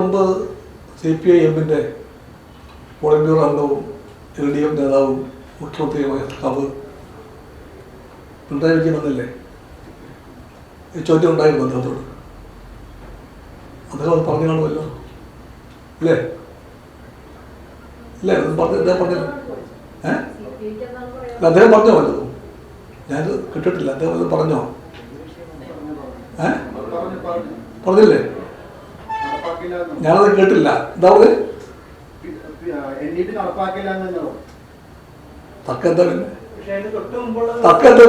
C P I എമ്മിന്റെ polit അംഗവും L D F നേതാവും മുഖ്യമന്ത്രിയുമായ സഖാവ് പിണറായി വിജയൻ വന്നില്ലേ ഈ ചോദ്യം ഉണ്ടായിരുന്നു അദ്ദേഹത്തോട് അദ്ദേഹം അത് പറഞ്ഞു കാണുമല്ലോ. ഇല്ലേ ഇല്ലേ അത് പറഞ്ഞ അദ്ദേഹം പറഞ്ഞില്ല. ഏ? അല്ല, അദ്ദേഹം പറഞ്ഞോ വല്ലതും? ഞാനത് കിട്ടിട്ടില്ല. അദ്ദേഹം വല്ലതും പറഞ്ഞോ? ഏ? പറഞ്ഞില്ലേ? ഞാനത് കേട്ടില്ല. എന്താ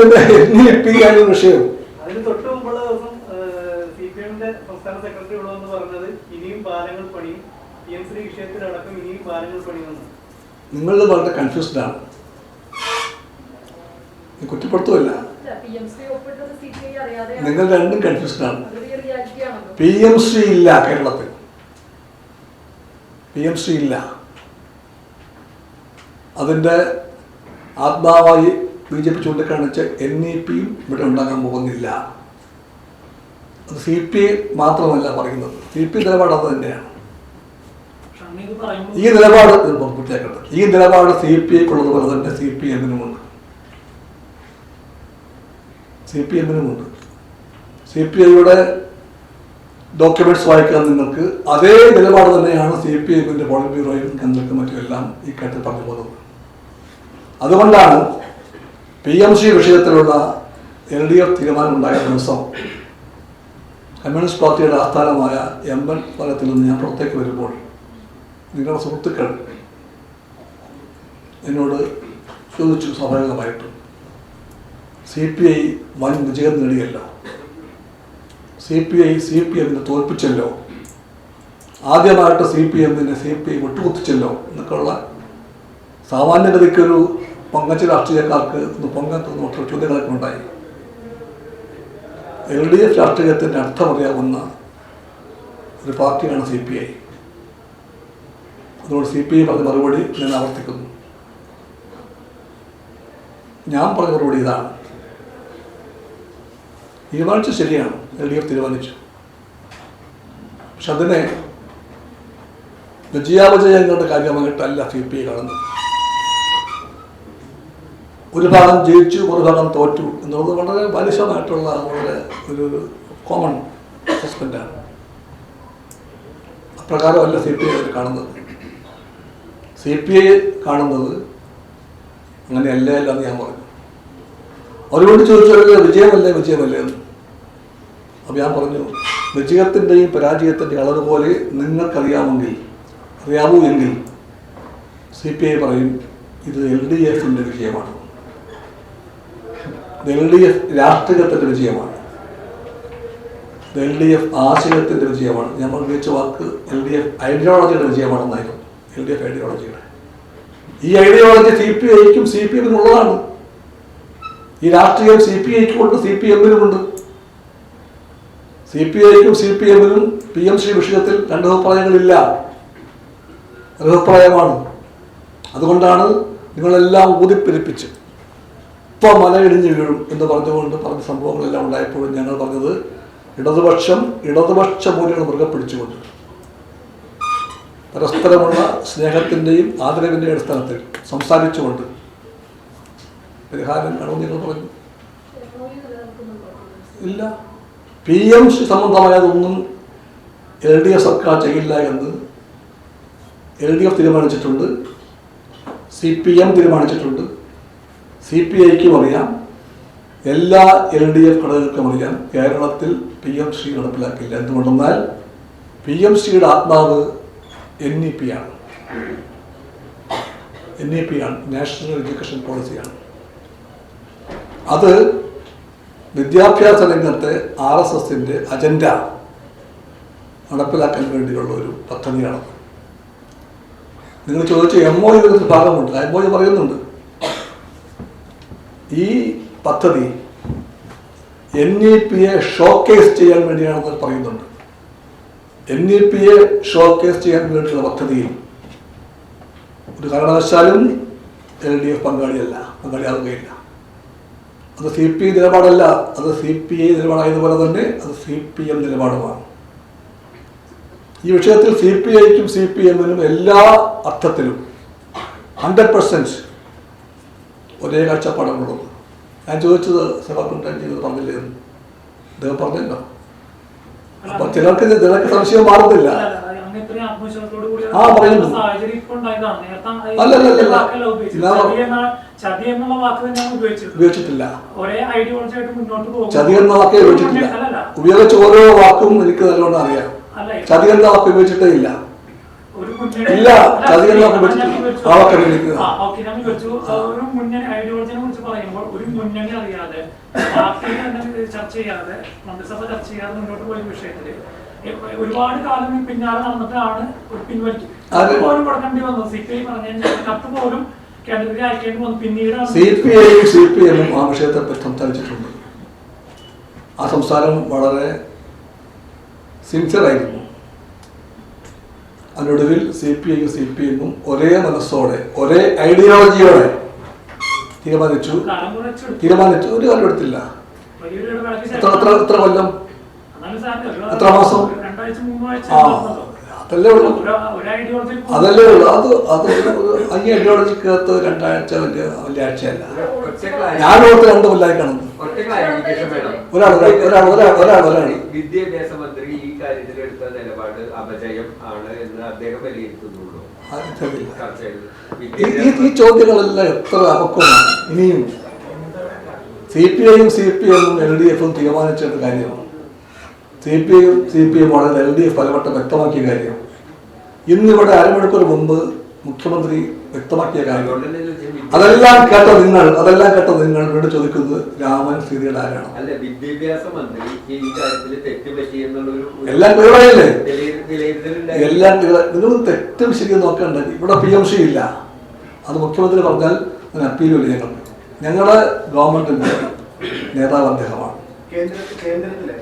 പിന്നെ വിഷയം അതിന് തൊട്ട് മുമ്പുള്ള ദിവസം സി പി എമ്മിന്റെ സംസ്ഥാന സെക്രട്ടറി ഉള്ളതെന്ന് പറഞ്ഞത് ഇനിയും പാലങ്ങൾ പണിയും. പി എം ശ്രീ വിഷയത്തിലടക്കം ഇനിയും പാലങ്ങൾ പണിയുമെന്ന്. നിങ്ങൾ വളരെ കൺഫ്യൂസ്ഡ് ആണ്. കുറ്റപ്പെടുത്തുമല്ല നിങ്ങൾ രണ്ടും കൺഫ്യൂസ്ഡ് ആണ്. പി എം ശ്രീ ഇല്ല കേരളത്തിൽ. പി എം സി ഇല്ല അതിന്റെ ആത്മാവായി ബി ജെ പി ചൂണ്ടിക്കാണിച്ച് എൻ ഇ പിയും ഇവിടെ ഉണ്ടാകാൻ പോകുന്നില്ല. അത് സി പി ഐ മാത്രമല്ല പറയുന്നത്. സി പി നിലപാട് അത് തന്നെയാണ്. ഈ നിലപാട് പൂർത്തിയാക്കട്ടെ. ഈ നിലപാട് സി പി ഐക്കുള്ളതുപോലെ തന്നെ സി പി എമ്മിനുമുണ്ട് സി പി എമ്മിനുമുണ്ട് സി പി ഐയുടെ ഡോക്യുമെന്റ്സ് വായിക്കാൻ നിങ്ങൾക്ക് അതേ നിലപാട് തന്നെയാണ് സി പി എമ്മിന്റെ പോളിറ്റ് ബ്യൂറോയും കേന്ദ്രക്കും മറ്റുമെല്ലാം ഈ കാര്യത്തിൽ പറഞ്ഞു പോകുന്നത്. അതുകൊണ്ടാണ് പി എം സി വിഷയത്തിലുള്ള എൽ ഡി എഫ് തീരുമാനമുണ്ടായ ദിവസം കമ്മ്യൂണിസ്റ്റ് പാർട്ടിയുടെ ആസ്ഥാനമായ എം എൻ ഫലത്തിൽ നിന്ന് ഞാൻ പുറത്തേക്ക് വരുമ്പോൾ നിങ്ങളുടെ സുഹൃത്തുക്കൾ എന്നോട് ചോദിച്ചു സ്വാഭാവികമായിട്ടും. സി പി ഐ വൻ വിജയം നേടിയല്ലോ. C P I C P എമ്മിനെ തോൽപ്പിച്ചല്ലോ. ആദ്യമായിട്ട് സി പി എമ്മിനെ സി പി ഐ വിട്ടുകുത്തിച്ചല്ലോ എന്നൊക്കെയുള്ള സാമാന്യഗതിക്കൊരു പങ്കച്ച രാഷ്ട്രീയക്കാർക്ക് പൊങ്ങത്തുന്ന ഒട്ട ചോദ്യങ്ങളൊക്കെ ഉണ്ടായി. എൽ ഡി എഫ് രാഷ്ട്രീയത്തിന്റെ അർത്ഥമറിയാവുന്ന ഒരു പാർട്ടിയാണ് സി പി ഐ അതുകൊണ്ട് സി പി ഐ പറഞ്ഞ മറുപടി ഞാൻ ആവർത്തിക്കുന്നു. ഞാൻ പറഞ്ഞ മറുപടി ഇതാണ്. തീരുമാനിച്ചത് ശരിയാണ്? എൽ തീരുമാനിച്ചു. പക്ഷെ അതിനെ വിജയാപജയങ്ങളുടെ കാര്യമായിട്ടല്ല സി പി ഐ കാണുന്നത്. ഒരു ഭാഗം ജയിച്ചു ഒരു ഭാഗം തോറ്റു എന്നുള്ളത് വളരെ ബാലിശമായിട്ടുള്ള വളരെ ഒരു കോമൺ അസസ്മെന്റാണ് അപ്രകാരമല്ല സി പി ഐ കാണുന്നത്. സി പി ഐ കാണുന്നത് അങ്ങനെയല്ല എന്ന് ഞാൻ പറഞ്ഞു. അവരോട് ചോദിച്ചവർക്ക് വിജയമല്ലേ വിജയമല്ലേ? എന്ന്. അപ്പോൾ ഞാൻ പറഞ്ഞു വിജയത്തിന്റെയും പരാജയത്തിന്റെയും അളവ് പോലെ നിങ്ങൾക്കറിയാമെങ്കിൽ അറിയാവൂ എങ്കിൽ സി പി ഐ പറയും ഇത് എൽ ഡി എഫിന്റെ വിജയമാണ്. എൽ ഡി എഫ് രാഷ്ട്രീയത്തിന്റെ വിജയമാണ്. എൽ ഡി എഫ് ആശയത്തിന്റെ വിജയമാണ്. ഞാൻ ഉപയോഗിച്ച വാക്ക് എൽ ഡി എഫ് ഐഡിയോളജിയുടെ വിജയമാണെന്നായിരുന്നു. എൽ ഡി എഫ് ഐഡിയോളജിയുടെ ഈ ഐഡിയോളജി സി പി ഐക്കും സി പി എമ്മിനുള്ളതാണ് ഈ രാഷ്ട്രീയം സി പി ഐക്കും ഉണ്ട് സി പി എമ്മിനുമുണ്ട് സി പി ഐക്കും സി പി എമ്മിനും പി എം ശ്രീ വിഷയത്തിൽ രണ്ട് അഭിപ്രായങ്ങളില്ല. ഒരഭിപ്രായമാണ് അതുകൊണ്ടാണ് നിങ്ങളെല്ലാം ഊതിപ്പെരിപ്പിച്ച് ഇപ്പം മലയിടിഞ്ഞ് വീഴും എന്ന് പറഞ്ഞുകൊണ്ട് പറഞ്ഞ സംഭവങ്ങളെല്ലാം ഉണ്ടായപ്പോഴും ഞങ്ങൾ പറഞ്ഞത് ഇടതുപക്ഷം ഇടതുപക്ഷ മൂല്യങ്ങൾ മുറുകെ പിടിച്ചുകൊണ്ട് പരസ്പരമുള്ള സ്നേഹത്തിന്റെയും ആദരവിന്റെയും അടിസ്ഥാനത്തിൽ സംസാരിച്ചുകൊണ്ട് പരിഹാരം കാണുമെന്ന് നിങ്ങൾ പറഞ്ഞു. ഇല്ല. പി എം സി സംബന്ധമായതൊന്നും എൽ ഡി എഫ് സർക്കാർ ചെയ്യില്ല എന്ന് എൽ ഡി എഫ് തീരുമാനിച്ചിട്ടുണ്ട് സി പി എം തീരുമാനിച്ചിട്ടുണ്ട് സി പി ഐക്കും അറിയാം എല്ലാ എൽ ഡി എഫ് ഘടകങ്ങൾക്കും അറിയാം കേരളത്തിൽ പി എം സി നടപ്പിലാക്കില്ല എന്തുകൊണ്ടെന്നാൽ പി എം സിയുടെ ആത്മാവ് എൻ ഇ പി ആണ്. എൻ ഇ പി ആണ് നാഷണൽ എഡ്യൂക്കേഷൻ പോളിസിയാണ് അത് വിദ്യാഭ്യാസ രംഗത്തെ ആർ എസ് എസിന്റെ അജണ്ട നടപ്പിലാക്കാൻ വേണ്ടിയുള്ള ഒരു പദ്ധതിയാണ് നിങ്ങൾ ചോദിച്ച എം ഒ യുടെ ഭാഗമുണ്ട്. എം ഒ പറയുന്നുണ്ട്. ഈ പദ്ധതി എൻ ഇ പിയെ ഷോക്കേസ് ചെയ്യാൻ വേണ്ടിയാണെന്ന് പറയുന്നുണ്ട്. എൻ ഇ പിയെ ഷോക്കേസ് ചെയ്യാൻ വേണ്ടിയുള്ള പദ്ധതിയിൽ ഒരു കാരണവശാലും എൽ ഡി എഫ് പങ്കാളിയല്ല പങ്കാളിയാവുകയില്ല. അത് സി പി ഐ നിലപാടല്ല അത് സി പി ഐ നിലപാടായതുപോലെ തന്നെ അത് സി പി എം നിലപാടുമാണ്. ഈ വിഷയത്തിൽ സി പി ഐക്കും സി പി എമ്മിനും എല്ലാ അർത്ഥത്തിലും ഹൺഡ്രഡ് പെർസെന്റ് ഒരേ കാഴ്ചപ്പാടാണുള്ളത്. ഞാൻ ചോദിച്ചത് സഭാപിണ്ടാൻ ചെയ്തത് പറഞ്ഞില്ലേ. അദ്ദേഹം പറഞ്ഞല്ലോ. അപ്പൊ ചിലർക്ക് ചിലർക്ക് സംശയം മാറുന്നില്ല. ആ, പറയുന്നു. ചതി എന്നുള്ള വാക്ക് ഉപയോഗിച്ചിട്ടില്ല. ഉപയോഗിച്ച ഓരോ വാക്കും എനിക്ക് നല്ലോണം അറിയാം. ചതി എന്ന വാക്ക് ഉപയോഗിച്ചിട്ടേ ഇല്ല. ഇല്ല, ചതി എന്ന വാക്ക് ഉപയോഗിച്ചിട്ടില്ല. വിവരിച്ചു. ആ വാക്ക് ഉപയോഗിക്കുക. ഓക്കേ, ഞാൻ വിവരിച്ചു. ഒരു മുന്നണി ഐഡിയോളജിനെ കുറിച്ച് പറയുമ്പോൾ ഒരു മുന്നണി അറിയാതെ ചർച്ച ചെയ്യാതെ മന്ത്രിസഭ ചർച്ച ചെയ്യാതെ മുന്നോട്ട് പോയ വിഷയത്തിൽ ഒരുപാട് കാലം പിന്നാലെ നടന്നിട്ടാണ് ഒരു പിൻവലിക്കും അത്. കത്ത് പോലും കൊടുക്കേണ്ടി വന്നു. സി പി ഐ പറഞ്ഞ കത്ത് പോലും കേന്ദ്രത്തിൽ അയക്കേണ്ടി വന്നു. പിന്നീടാണ് C P I C P എമ്മും ആ വിഷയത്തെ സംസാരിച്ചിട്ടുണ്ട്. ആ സംസാരം വളരെ സിൻസിയറായിരുന്നു അതിനൊടുവിൽ സി പി ഐയും സി പി എമ്മും ഒരേ മനസ്സോടെ ഒരേ ഐഡിയോളജിയോടെ തീരുമാനിച്ചു. തീരുമാനിച്ചു. ഒരു കാലം എടുത്തില്ല. എത്ര എത്ര എത്ര കൊല്ലം എത്ര മാസം? ആ അതല്ലേ ഉള്ളൂ. അതല്ലേ ഉള്ളൂ. അത് അത് ഈ ഐഡിയോളജിക്കകത്ത് രണ്ടാഴ്ച വലിയ വെള്ളിയാഴ്ചയല്ല ഞാൻ ഓർത്ത് രണ്ട് കൊല്ലായി കാണുന്നു. ഒരാൾ, ഒരാൾ, ഒരാൾ, ഒരാൾ, ഒരാൾ. വിദ്യാഭ്യാസ മന്ത്രി ഈ കാര്യത്തിൽ എടുത്ത നിലപാട് അപജയം ആണ് എന്ന് അദ്ദേഹം വിലയിരുത്തുന്നുള്ളൂ. ഈ ചോദ്യങ്ങളെല്ലാം എത്ര അപക്വമാണ്? ഇനിയും. സി പി ഐയും സി പി എമ്മും എൽ ഡി എഫും തീരുമാനിച്ചിട്ട് കാര്യമാണ്. C P M C P എമ്മും എൽ ഡി എഫ് പലവട്ടം വ്യക്തമാക്കിയ കാര്യം. ഇന്നിവിടെ അരമണിക്കൂർ മുമ്പ് മുഖ്യമന്ത്രി വ്യക്തമാക്കിയ കാര്യം. അതെല്ലാം കേട്ട നിങ്ങൾ അതെല്ലാം കേട്ട നിങ്ങൾ ഇവിടെ ചോദിക്കുന്നത് രാമൻ സീതയുടെ ആരാണ്? അല്ല വിദ്യാഭ്യാസ മന്ത്രി ഈ കാര്യത്തിൽ തെറ്റ് പറ്റി എന്നുള്ളൊരു ഒരു എല്ലാം ക്ലിയറായില്ലേ? എല്ലാം നിങ്ങൾ തെറ്റും ശരിയും നോക്കണ്ട. ഇവിടെ പി എം സി ഇല്ല. അത് മുഖ്യമന്ത്രി പറഞ്ഞാൽ ഞാൻ അപ്പീൽ ഞങ്ങൾക്ക്. ഞങ്ങളുടെ ഗവൺമെന്റിന്റെ നേതാവ് അദ്ദേഹമാണ്. കേന്ദ്ര കേന്ദ്രത്തിലെ